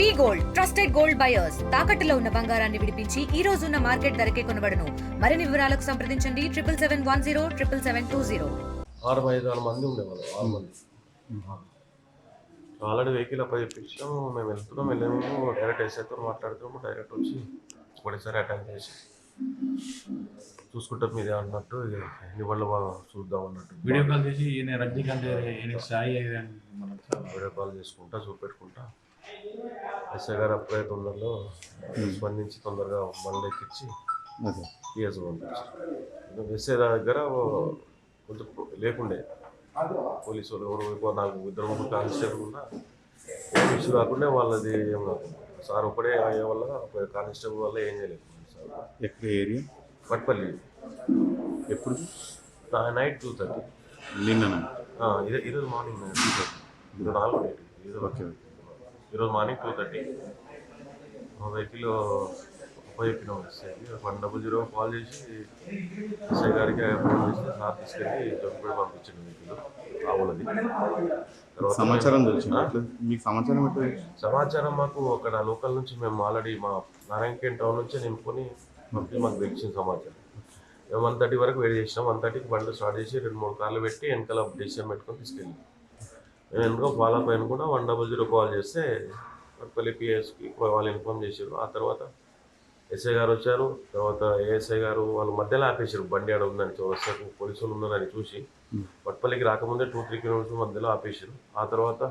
V gold trusted gold buyers. తాకట్టులో ఉన్న బంగారాన్ని విడిపించి ఈ రోజు ఉన్న మార్కెట్ ధరకే కొనబడను. మరిన్ని వివరాలకు సంప్రదించండి. Triple seven one zero triple seven two zero. ఆరు ఐదు ఆరు మంది ఉండేవాళ్ళు ఆరు మంది. ఆల్రెడీ వెహికల్ అప్పుడు చెప్పించాము మేము వెళ్తున్నాం వెళ్ళాము డైరెక్ట్ ఎస్ఐతో మాట్లాడుతున్నాము డైరెక్ట్ వచ్చి ఒకటేసారి అటాక్ చేసి చూసుకుంటాం మీదే అన్నట్టు ఎన్ని వాళ్ళు చూద్దాం అన్నట్టు. వీడియో కాల్ చేసి రజనీకాంత్ సాయి వీడియో కాల్ చేసుకుంటా చూపెట్టుకుంటా. ఎస్ఐ గారు అప్పుడే తొందరలో స్పందించి తొందరగా మళ్ళీ ఎక్కించి పిఎస్ పంపించారు. ఎస్ఐ దగ్గర కొంచెం లేకుండే. పోలీసు వాళ్ళు ఎవరు నాకు ఇద్దరు ముగ్గురు కానిస్టేబుల్ ఉన్నా ఇష్యూ కాకుండా వాళ్ళది ఏం కాదు. సార్ ఒకడే అయ్యే వల్ల కానిస్టేబుల్ వల్ల ఏం చేయలేదు. సార్ ఎక్కడ ఏరియా? పట్పల్లి ఎప్పుడు? Night two thirty. నిన్న ఇదే ఈరోజు మార్నింగ్ టూ థర్టీ నాలుగు డేట్ ఈరోజు ఓకే. ఈరోజు మార్నింగ్ టూ థర్టీ. మా వెహికల్ చెప్పినాం ఎస్ఐకి వన్ డబుల్ జీరో కాల్ చేసి ఎస్ఐ గారికి ఫోన్ చేసి సార్ తీసుకెళ్ళి జబ్బుపడి పంపించండి వెహికల్. ఆవులది సమాచారం మీకు సమాచారం? సమాచారం మాకు అక్కడ లోకల్ నుంచి మేము ఆల్రెడీ మా నారాయణకేన్ టౌన్ నుంచి నింపుకొని పంపి మాకు తెలిసిన సమాచారం. మేము వన్ థర్టీ వరకు వెయిట్ చేసినాం. వన్ థర్టీకి బండి స్టార్ట్ చేసి రెండు మూడు కార్లు పెట్టి వెనకాల డిసిషన్ పెట్టుకొని తీసుకెళ్ళి వెనుక ఫాలో పైన కూడా వన్ డబల్ జీరో కాల్ చేస్తే పల్లి పిఎస్కి వాళ్ళు ఇన్ఫామ్ చేశారు ఆ తర్వాత ఎస్ఐ గారు వచ్చారు. తర్వాత ఏఎస్ఐ గారు వాళ్ళు మధ్యలో ఆపేశారు బండి ఆడ ఉందని చౌరస్తాకు పోలీసు వాళ్ళు ఉన్నారని చూసి పట్పల్లికి రాకముందే టూ త్రీ కిలోమీటర్స్ మధ్యలో ఆపేశారు ఆ తర్వాత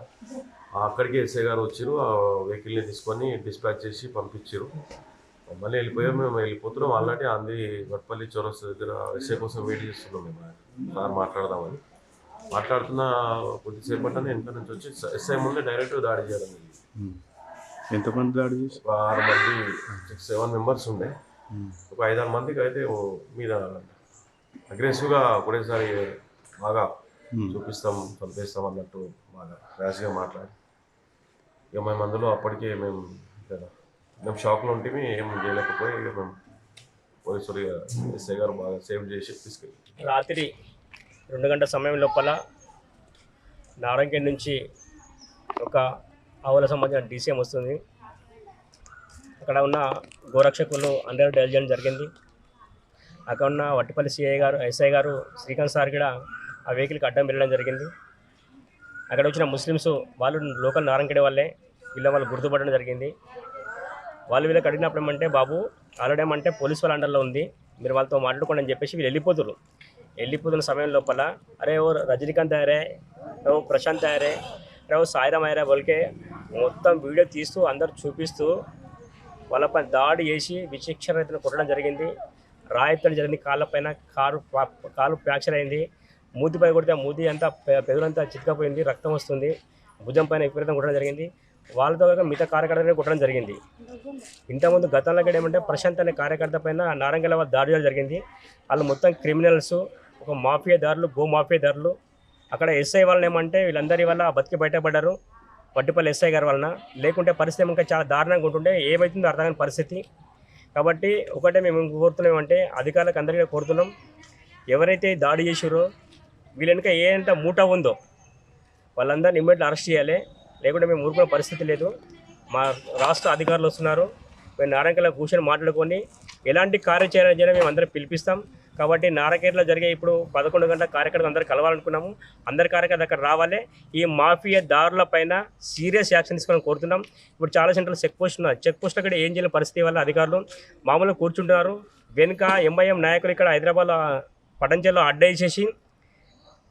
అక్కడికి ఎస్ఐ గారు వచ్చారు ఆ వెహికల్ని తీసుకొని డిస్పాచ్ చేసి పంపించారు మళ్ళీ వెళ్ళిపోయాం. మేము వెళ్ళిపోతున్నాం. ఆల్రెడీ అంది వట్పల్లి చౌరస్తా దగ్గర ఎస్ఐ కోసం వెయిట్ చేస్తున్నాం మేము. సార్ మాట్లాడదామని. మాట్లాడుతున్న కొద్దిసేపట్లోనే వెనక నుంచి వచ్చి ఎస్ఐ ముందే డైరెక్ట్ దాడి చేయడం. ఎంతమంది దాడి చేసి ఒక ఆరు మంది సిక్స్ సెవెన్ మెంబర్స్ ఉండే. ఒక ఐదారు మందికి అయితే మీద అగ్రెసివ్గా ఒకటేసారి బాగా చూపిస్తాం చంపేస్తాం అన్నట్టు బాగా ర్యాష్గా మాట్లాడి. ఇక మేము అందులో అప్పటికే మేము మేము షాక్లో ఉంటే ఏం చేయలేకపోయి ఇక మేము పోలీసులు ఇక ఎస్ఐ గారు బాగా సేవ్ చేసి తీసుకెళ్ళి రాత్రి రెండు గంటల సమయం లోపల నారంగేడ్ నుంచి ఒక ఆవుల సంబంధించిన డీసీఎం వస్తుంది. అక్కడ ఉన్న గోరక్షకులు అందరూ డైల్ చేయడం జరిగింది. అక్కడ ఉన్న వట్టిపల్లి సిఐ గారు ఎస్ఐ గారు శ్రీకాంత్ సార్ కూడా ఆ వెహికల్కి అడ్డం వెళ్ళడం జరిగింది. అక్కడ వచ్చిన ముస్లిమ్స్ వాళ్ళు లోకల్ నారంగేడ్ వాళ్ళే వీళ్ళ వాళ్ళు గుర్తుపడడం జరిగింది. వాళ్ళు వీళ్ళకి అడిగినప్పుడు ఏమంటే బాబు ఆల్రెడీ ఏమంటే పోలీస్ వాళ్ళ అండర్లో ఉంది. మీరు వాళ్ళతో మాట్లాడుకోండి అని చెప్పేసి వీళ్ళు వెళ్ళిపోతున్నారు వెళ్ళిపోతున్న సమయం లోపల అరే ఓ రజనీకాంత్ అయ్యారే ఓ ప్రశాంత్ అయ్యారే అరే ఓ సాయిరామ్ అయ్యారా వాళ్ళకే మొత్తం వీడియో తీస్తూ అందరు చూపిస్తూ వాళ్ళపై దాడి చేసి విచక్షణ రైతులు కొట్టడం జరిగింది. రాయితలు జరిగింది కాళ్ళపైన కారు కాలు ఫ్రాక్చర్ అయింది. మూతిపై కొడితే మూతి అంతా పెదలంతా పెదవులంతా రక్తం వస్తుంది. భుజం పైన విపరీతం కొట్టడం జరిగింది. వాళ్ళతో కాక మిగతా కార్యకర్తలు కొట్టడం జరిగింది. ఇంతకుముందు గతంలో కూడా ఏమంటే ప్రశాంత్ అనే కార్యకర్త పైన నారంగల వాళ్ళు దాడి చేయడం జరిగింది. వాళ్ళు మొత్తం క్రిమినల్స్ ఒక మాఫియాదారులు గో మాఫియాదారులు అక్కడ ఎస్ఐ వాళ్ళని ఏమంటే వీళ్ళందరి వల్ల బతికి బయటపడ్డారు. వడ్డిపల్లి ఎస్ఐ గారి వలన. లేకుంటే పరిస్థితి ఇంకా చాలా దారుణంగా ఉంటుండే. ఏమవుతుందో అర్థం కాని పరిస్థితి. కాబట్టి ఒకటే మేము కోరుతున్నామంటే అధికారులకు అందరికీ కోరుతున్నాం. ఎవరైతే దాడి చేసారో వీళ్ళ వెనుక ఏంత మూట ఉందో వాళ్ళందరినీ ఇమ్మీడియట్ అరెస్ట్ చేయాలి. లేకుంటే మేము ఊరుకునే పరిస్థితి లేదు. మా రాష్ట్ర అధికారులు వస్తున్నారు. మేము నారాయణకల్లో కూర్చొని మాట్లాడుకొని ఎలాంటి కార్యాచరణ చేయాలో మేము అందరం పిలిపిస్తాం. కాబట్టి నారాయణలో జరిగే ఇప్పుడు పదకొండు గంటల కార్యకర్తలు అందరూ కలవాలనుకున్నాము. అందరి కార్యకర్తలు అక్కడ రావాలి. ఈ మాఫియా దారుల పైన సీరియస్ యాక్షన్ తీసుకోవాలని కోరుతున్నాం. ఇప్పుడు చాలా సెంటర్లు చెక్ పోస్ట్ ఉన్నారు. చెక్ పోస్ట్ అక్కడ ఏం చేయలేని పరిస్థితి వల్ల అధికారులు మామూలుగా కూర్చుంటున్నారు. వెనుక ఎంఐఎం నాయకులు ఇక్కడ హైదరాబాద్ పటంచెల్లో అడ్డేసేసి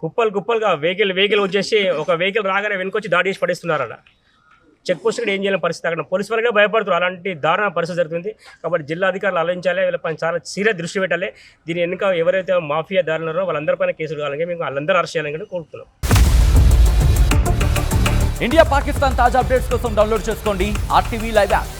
కుప్పలు కుప్పలుగా వెహికల్ వెహికల్ వచ్చేసి ఒక వెహికల్ రాగానే వెనుకొచ్చి దాడి చేసి పడేస్తున్నారట. చెక్ పోస్ట్ కూడా ఏం చేయలేని పరిస్థితి అక్కడ. పోలీసు వాళ్ళకే భయపడుతున్నారు. అలాంటి దారుణ పరిస్థితి జరుగుతుంది. కాబట్టి జిల్లా అధికారులు ఆలోచించాలి. వీళ్ళపైన చాలా సీరియస్ దృష్టి పెట్టాలి. దీని వెనుక ఎవరైతే మాఫియా దారులున్నారో వాళ్ళందరిపైన కేసులు కావాలని మేము వాళ్ళందరూ అరెస్ట్ చేయాలని కూడా కోరుతున్నాం ఇండియా పాకిస్తాన్ తాజా అప్డేట్స్ కోసం డౌన్లోడ్ చేసుకోండి. RTV live app.